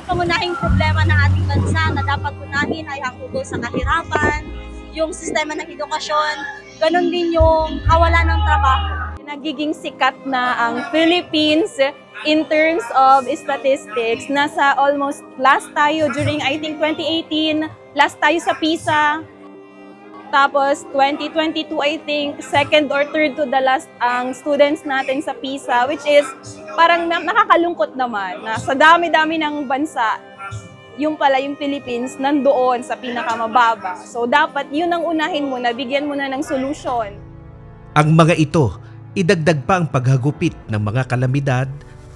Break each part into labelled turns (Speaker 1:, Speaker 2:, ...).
Speaker 1: mga pangunahing problema ng ating bansa na dapat unahin ay ang tungkol sa kahirapan, yung sistema ng edukasyon, ganun din yung kawalan ng trabaho.
Speaker 2: Nagiging sikat na ang Philippines in terms of statistics. Nasa almost last tayo during I think 2018, last tayo sa PISA. Tapos 2022 I think second or third to the last ang students natin sa PISA which is parang na- nakakalungkot naman na sa dami-dami ng bansa yung pala yung Philippines nandoon sa pinakamababa. So dapat yun ang unahin mo na bigyan mo na ng solusyon.
Speaker 3: Ang mga ito, idagdag pa ang paghagupit ng mga kalamidad,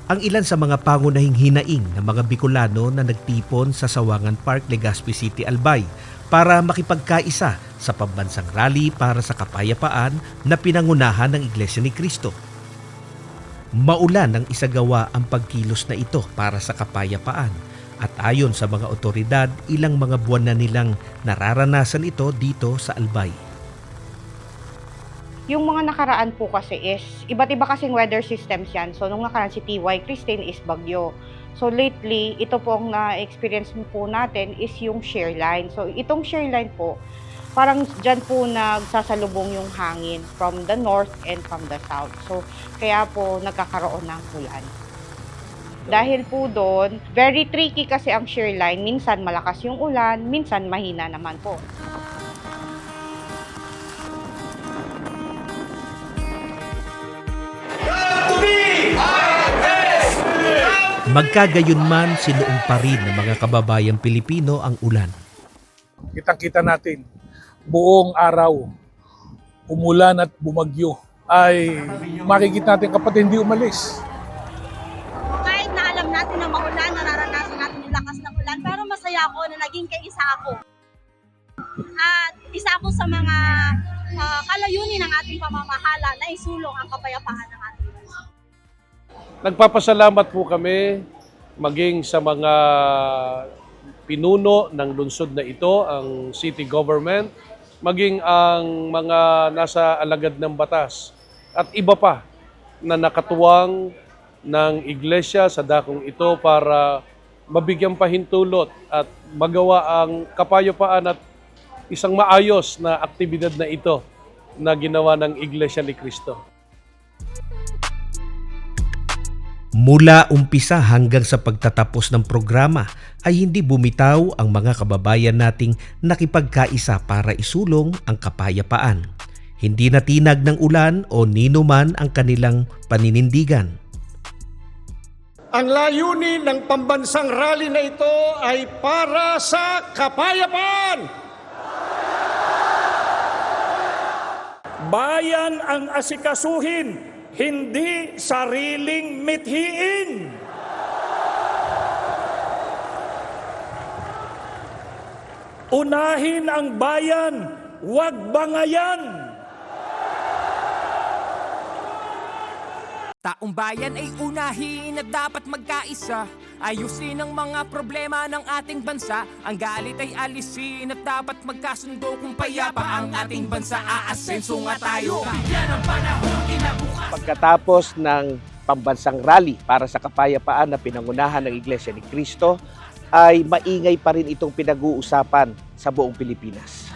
Speaker 3: ang ilan sa mga pangunahing hinaing ng mga Bicolano na nagtipon sa Sawangan Park, Legazpi City, Albay para makipagkaisa sa pambansang rally para sa kapayapaan na pinangunahan ng Iglesia ni Cristo. Maulan ang isagawa ang pagkilos na ito para sa kapayapaan at ayon sa mga otoridad, ilang mga buwan na nilang nararanasan ito dito sa Albay.
Speaker 4: Yung mga nakaraan po kasi is, iba't iba kasing weather systems yan. So, nung nakaraan si TY, Christine is bagyo. So, lately, ito po ang na-experience po natin is yung shear line. So, itong shear line po, parang dyan po nagsasalubong yung hangin from the north and from the south. So, kaya po nagkakaroon ng ulan. Dahil po doon, very tricky kasi ang shear line. Minsan malakas yung ulan, minsan mahina naman po.
Speaker 3: Magkagayon man sinuong pa rin ng mga kababayang Pilipino ang ulan.
Speaker 5: kitang-kita natin buong araw umulan at bumagyo ay makikita natin kapag hindi umalis.
Speaker 1: Kahit na alam natin na maulan, nararanasan natin yung lakas ng ulan, pero masaya ako na naging kaisa ako. At isa ako sa mga ah, kalayunin ng ating pamamahala na isulong ang kapayapaan ng ating bansa.
Speaker 6: Nagpapasalamat po kami maging sa mga pinuno ng lungsod na ito, ang city government, maging ang mga nasa alagad ng batas at iba pa na nakatuwang ng iglesia sa dakong ito para mabigyan pahintulot at magawa ang kapayapaan at isang maayos na aktibidad na ito na ginawa ng Iglesia ni Cristo.
Speaker 3: Mula umpisa hanggang sa pagtatapos ng programa ay hindi bumitaw ang mga kababayan nating nakipagkaisa para isulong ang kapayapaan. Hindi natinag ng ulan o ninuman ang kanilang paninindigan.
Speaker 7: Ang layunin ng pambansang rally na ito ay para sa kapayapaan.
Speaker 8: Bayan ang asikasuhin, hindi sariling mithiin. Unahin ang bayan, huwag bangayan.
Speaker 9: Taong bayan ay unahin at dapat magkaisa. Ayusin ang mga problema ng ating bansa. Ang galit ay alisin at dapat magkasundo Kung payapa ang ating bansa. Aasenso nga tayo. Bigyan ng panahon kinabukas
Speaker 10: pagkatapos ng pambansang rally para sa kapayapaan na pinangunahan ng Iglesia ni Cristo, ay maingay pa rin itong pinag-uusapan sa buong Pilipinas.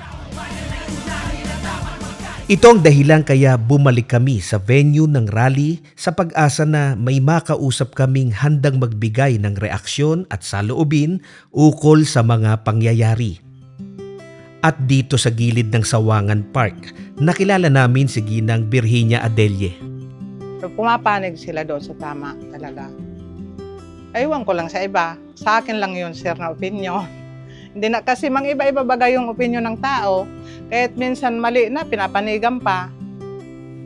Speaker 3: Ito ang dahilan kaya bumalik kami sa venue ng rally sa pag-asa na may makausap kaming handang magbigay ng reaksyon at saloobin ukol sa mga pangyayari. At dito sa gilid ng Sawangan Park, nakilala namin si Ginang Virginia Adelye.
Speaker 11: So, pumapanig sila doon sa tama talaga. Aywan ko lang sa iba. Sa akin lang yun, sir, na opinion. Hindi na kasi mang iba-iba bagay yung opinion ng tao. Kahit minsan mali na, pinapanigan pa.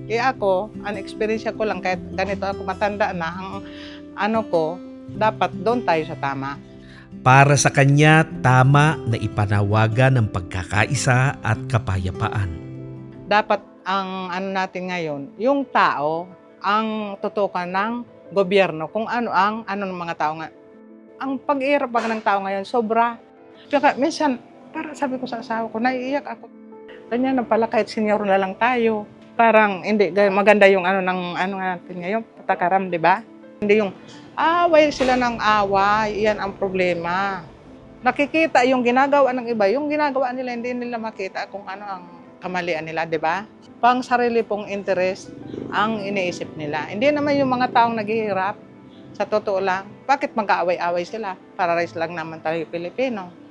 Speaker 11: Kaya ako, ang experience ko lang, kahit ganito ako matanda na, ang ano ko, dapat doon tayo sa tama.
Speaker 3: Para sa kanya, tama na ipanawagan ang pagkakaisa at kapayapaan.
Speaker 11: Dapat ang ano natin ngayon, yung tao, ang tutukan ng gobyerno, kung ano ang ano ng mga tao nga. Ang pag-iirap ng tao ngayon, sobra. Kaya minsan, para sabi ko sa asawa ko, naiiyak ako. Ganyan na pala, kahit senior na lang tayo. Parang hindi, ga- maganda yung ano ng ano natin ngayon, patakaram, di ba? Hindi yung away sila ng away, yan ang problema. Nakikita yung ginagawa ng iba, yung ginagawa nila, hindi nila makita kung ano ang kamalian nila, di ba? Pang sarili pong interest ang iniisip nila. Hindi naman yung mga taong naghihirap, sa totoo lang, bakit magkaaway-away sila? Para rin lang naman tayo Pilipino.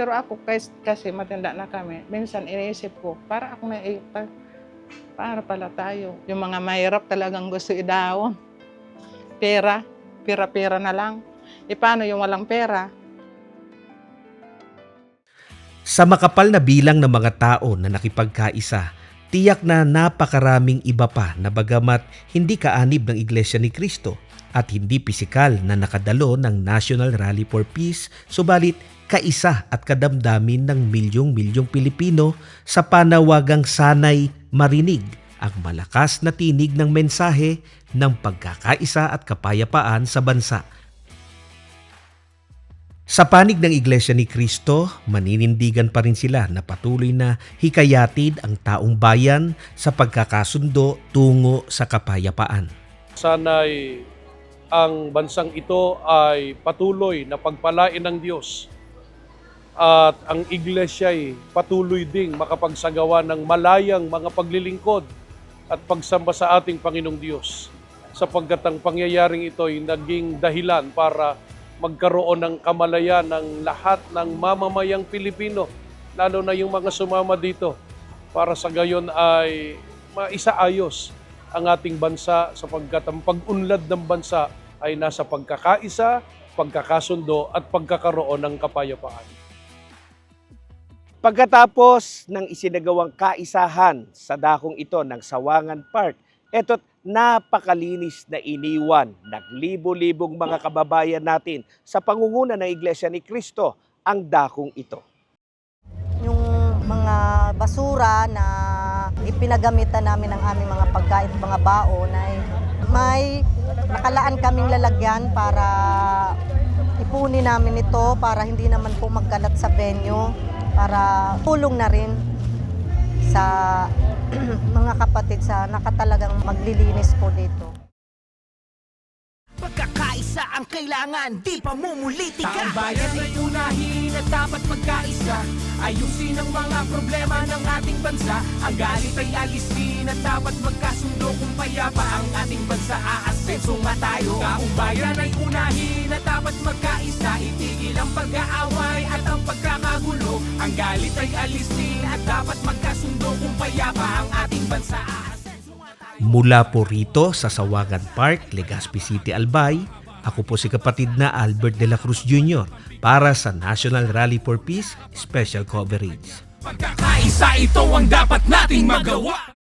Speaker 11: Pero ako, kasi, kasi matanda na kami, minsan iniisip ko, para ako na para pala tayo. Yung mga mahirap talagang gusto idawon. Pera, pera-pera na lang. E paano yung walang pera?
Speaker 3: Sa makapal na bilang ng mga tao na nakipagkaisa, tiyak na napakaraming iba pa na bagamat hindi kaanib ng Iglesia ni Kristo at hindi pisikal na nakadalo ng National Rally for Peace, subalit kaisa at kadamdamin ng milyong-milyong Pilipino sa panawagang sanay marinig ang malakas na tinig ng mensahe ng pagkakaisa at kapayapaan sa bansa. Sa panig ng Iglesia ni Kristo, maninindigan pa rin sila na patuloy na hikayatid ang taong bayan sa pagkakasundo tungo sa kapayapaan.
Speaker 6: Sana'y ang bansang ito ay patuloy na pagpalain ng Diyos at ang iglesia ay patuloy ding makapagsagawa ng malayang mga paglilingkod at pagsamba sa ating Panginoong Diyos sapagkat ang pangyayaring ito ay naging dahilan para magkaroon ng kamalayan ng lahat ng mamamayang Pilipino, lalo na yung mga sumama dito, para sa gayon ay maisaayos ang ating bansa sapagkat ang pag-unlad ng bansa ay nasa pagkakaisa, pagkakasundo at pagkakaroon ng kapayapaan.
Speaker 10: Pagkatapos ng isinagawang kaisahan sa dakong ito ng Sawangan Park, eto't napakalinis na iniwan ng libo-libong mga kababayan natin sa pangunguna ng Iglesia ni Kristo ang dakong ito.
Speaker 12: yung mga basura na ipinagamitan namin ng aming mga pagkain, mga baon ay may nakalaan kaming lalagyan para ipunin namin ito para hindi naman po magkalat sa venue para tulong na rin sa mga kapatid sa nakatalagang maglilinis po dito.
Speaker 9: Pagkakaisa ang kailangan, di pa mumulitika Ang bayan ay unahin at dapat magkaisa. Ayusin ang mga problema ng ating bansa. Ang galit ay alisin at dapat magkasundo Kung payapa ang ating bansa. Aasenso nga tayo. Taong bayan ay unahin at dapat magkaisa. Itigil ang pag-aaway at ang pagkakagulo. Ang galit ay alisin at dapat magkasundo Kung payapa ang ating bansa. Aasenso nga tayo.
Speaker 3: Mula po rito sa Sawagan Park, Legazpi City, Albay, ako po si kapatid na Albert de la Cruz Jr. para sa National Rally for Peace Special Coverage.
Speaker 9: Pagkakaisa ito ang dapat nating magawa